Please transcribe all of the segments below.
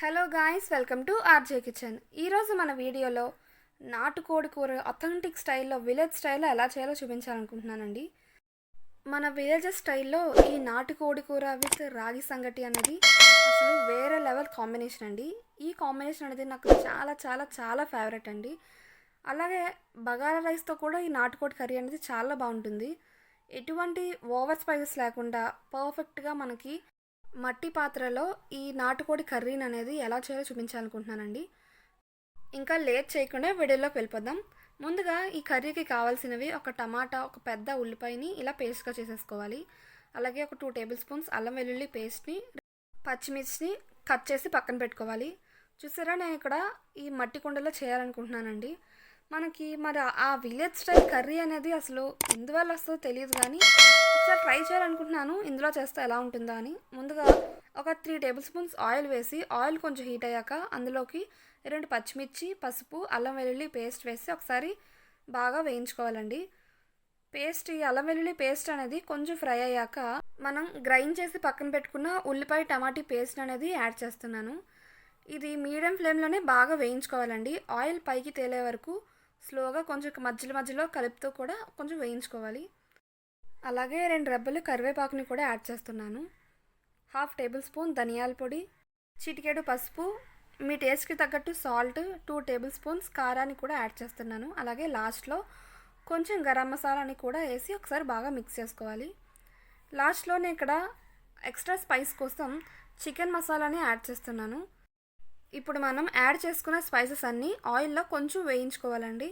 Hello guys welcome to RJ kitchen. ఈరోజు మన వీడియోలో నాటుకోడి కూర అథెంటిక్ స్టైల్లో విలేజ్ స్టైల్లో ఎలా చేయాలో చూపించాలనుకుంటున్నానండి. మన విలేజ్ స్టైల్లో ఈ నాటుకోడి కూర విత్ రాగి సంగటి అనేది అసలు వేరే లెవెల్ కాంబినేషన్ అండి. ఈ కాంబినేషన్ అనేది నాకు చాలా చాలా చాలా ఫేవరెట్ అండి. అలాగే బగారా రైస్తో కూడా ఈ నాటుకోడి కర్రీ అనేది చాలా బాగుంటుంది. ఎటువంటి ఓవర్ స్పైసెస్ లేకుండా పర్ఫెక్ట్గా మనకి మట్టి పాత్రలో ఈ నాటుకోడి కర్రీని అనేది ఎలా చేయాలో చూపించాలనుకుంటున్నానండి. ఇంకా లేట్ చేయకుండా వీడియోలోకి వెళ్ళిపోదాం. ముందుగా ఈ కర్రీకి కావాల్సినవి ఒక టమాటా ఒక పెద్ద ఉల్లిపాయని ఇలా పేస్ట్గా చేసేసుకోవాలి. అలాగే ఒక టూ టేబుల్ స్పూన్స్ అల్లం వెల్లుల్లి పేస్ట్ని పచ్చిమిర్చిని కట్ చేసి పక్కన పెట్టుకోవాలి. చూసారా నేను ఇక్కడ ఈ మట్టి కుండలో చేయాలనుకుంటున్నానండి. మనకి మరి ఆ విలేజ్ స్టైల్ కర్రీ అనేది అసలు ఎందువల్ల వస్తుందో తెలియదు కానీ ఒకసారి ట్రై చేయాలనుకుంటున్నాను. ఇందులో చేస్తే ఎలా ఉంటుందో అని. ముందుగా ఒక త్రీ టేబుల్ స్పూన్స్ ఆయిల్ వేసి ఆయిల్ కొంచెం హీట్ అయ్యాక అందులోకి రెండు పచ్చిమిర్చి పసుపు అల్లం వెల్లుల్లి పేస్ట్ వేసి ఒకసారి బాగా వేయించుకోవాలండి. పేస్ట్ ఈ అల్లం వెల్లుల్లి పేస్ట్ అనేది కొంచెం ఫ్రై అయ్యాక మనం గ్రైండ్ చేసి పక్కన పెట్టుకున్న ఉల్లిపాయ టమాటీ పేస్ట్ అనేది యాడ్ చేస్తున్నాను. ఇది మీడియం ఫ్లేమ్లోనే బాగా వేయించుకోవాలండి. ఆయిల్ పైకి తేలే వరకు స్లోగా కొంచెం మధ్యలో మధ్యలో కలుపుతూ కూడా కొంచెం వేయించుకోవాలి. అలాగే రెండు రెబ్బలు కరివేపాకుని కూడా యాడ్ చేస్తున్నాను. హాఫ్ టేబుల్ స్పూన్ ధనియాల పొడి చిటికేడు పసుపు మీ టేస్ట్కి తగ్గట్టు సాల్ట్ టూ టేబుల్ స్పూన్స్ కారాన్ని కూడా యాడ్ చేస్తున్నాను. అలాగే లాస్ట్లో కొంచెం గరం మసాలాని కూడా వేసి ఒకసారి బాగా మిక్స్ చేసుకోవాలి. లాస్ట్లోనే ఇక్కడ ఎక్స్ట్రా స్పైస్ కోసం చికెన్ మసాలాని యాడ్ చేస్తున్నాను. ఇప్పుడు మనం యాడ్ చేసుకున్న స్పైసెస్ అన్నీ ఆయిల్లో కొంచెం వేయించుకోవాలండి.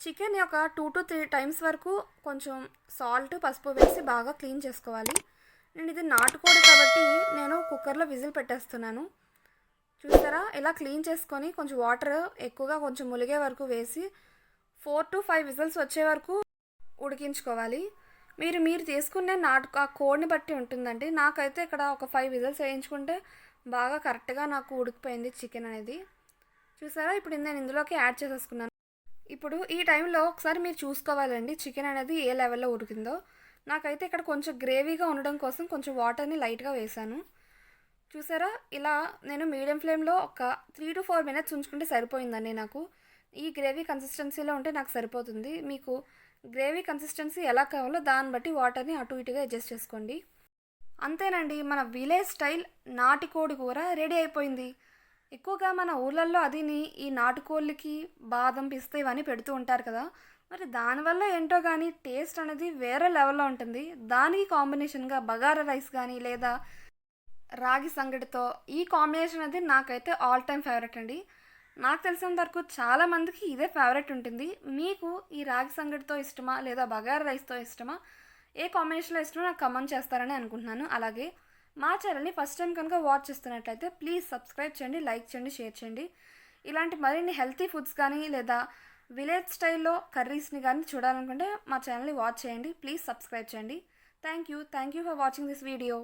చికెన్ ఒక టూ టు త్రీ టైమ్స్ వరకు కొంచెం సాల్ట్ పసుపు వేసి బాగా క్లీన్ చేసుకోవాలి. నేను ఇది నాటుకోడి కాబట్టి నేను కుక్కర్లో విజిల్ పెట్టేస్తున్నాను. చూసారా? ఇలా క్లీన్ చేసుకొని కొంచెం వాటర్ ఎక్కువగా కొంచెం ములిగే వరకు వేసి ఫోర్ టు ఫైవ్ విజిల్స్ వచ్చే వరకు ఉడికించుకోవాలి. మీరు మీరు తీసుకునే నాటు ఆ కోడిని బట్టి ఉంటుందండి. నాకైతే ఇక్కడ ఒక ఫైవ్ విజిల్స్ వేయించుకుంటే బాగా కరెక్ట్గా నాకు ఉడికిపోయింది చికెన్ అనేది. చూసారా? ఇప్పుడు నేను ఇందులోకి యాడ్ చేసేసుకున్నాను. ఇప్పుడు ఈ టైంలో ఒకసారి మీరు చూసుకోవాలండి చికెన్ అనేది ఏ లెవెల్లో ఉడికిందో. నాకైతే ఇక్కడ కొంచెం గ్రేవీగా ఉండడం కోసం కొంచెం వాటర్ని లైట్గా వేసాను. చూసారా? ఇలా నేను మీడియం ఫ్లేమ్లో ఒక త్రీ టు ఫోర్ మినిట్స్ ఉంచుకుంటే సరిపోయిందండి నాకు. ఈ గ్రేవీ కన్సిస్టెన్సీలో ఉంటే నాకు సరిపోతుంది. మీకు గ్రేవీ కన్సిస్టెన్సీ ఎలా కావాలో దాన్ని బట్టి వాటర్ని అటు ఇటుగా అడ్జస్ట్ చేసుకోండి. అంతేనండి మన విలేజ్ స్టైల్ నాటుకోడి కూర రెడీ అయిపోయింది. ఎక్కువగా మన ఊళ్ళల్లో అదిని ఈ నాటుకోళ్ళకి బాదం పిస్తా ఇవన్నీ పెడుతూ ఉంటారు కదా. మరి దానివల్ల ఏంటో కానీ టేస్ట్ అనేది వేరే లెవెల్లో ఉంటుంది. దానికి కాంబినేషన్గా బగారా రైస్ కానీ లేదా రాగి సంగటితో ఈ కాంబినేషన్ అనేది నాకైతే ఆల్ టైమ్ ఫేవరెట్ అండి. నాకు తెలిసినంత వరకు చాలామందికి ఇదే ఫేవరెట్ ఉంటుంది. మీకు ఈ రాగి సంగటితో ఇష్టమా లేదా బగారా రైస్తో ఇష్టమా? ఏ కాంబినేషన్లో ఇష్టమో నాకు కమెంట్ చేస్తారని అనుకుంటున్నాను. అలాగే మా ఛానల్ని ఫస్ట్ టైం కనుక వాచ్ చేస్తున్నట్లయితే ప్లీజ్ సబ్స్క్రైబ్ చేయండి లైక్ చేయండి షేర్ చేయండి. ఇలాంటి మరిన్ని హెల్తీ ఫుడ్స్ కానీ లేదా విలేజ్ స్టైల్లో కర్రీస్ని కానీ చూడాలనుకుంటే మా ఛానల్ని వాచ్ చేయండి ప్లీజ్ సబ్స్క్రైబ్ చేయండి. Thank you. Thank you for watching this video.